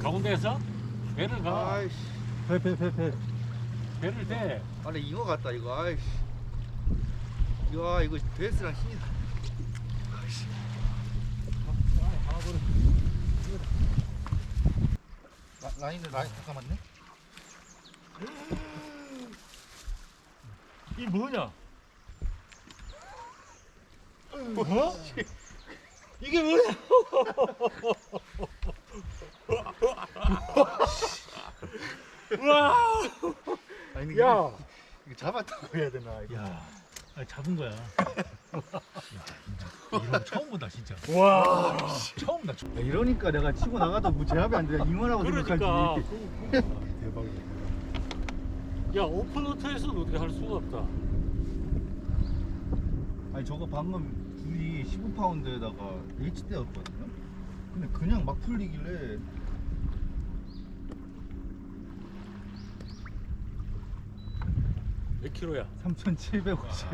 배에서 배를 가. 아이씨. 배, 배, 배, 배. 배를 대. 안에 잉어 같다 이거. 아이씨. 야 이거 베스랑 신이다. 아이씨. 라, 라인을 라인 잠깐만요. 이 뭐냐? 어? 이게 뭐야? 우와 아니 야 이거 잡았다고 해야 되나 이거 야, 아, 잡은 거야. 야, 이런 거 처음 본다, 진짜. 와 처음 나. 야, 이러니까 내가 치고 나가도 뭐 제압이 안 돼. 잉어라고 그러니까 생각하지. 대박이야. 야 오픈워터에서는 어떻게 할 수가 없다 아니 저거 방금 줄이 15파운드에다가 H대였거든요. 근데 그냥 막 풀리길래 몇 킬로야 3,750.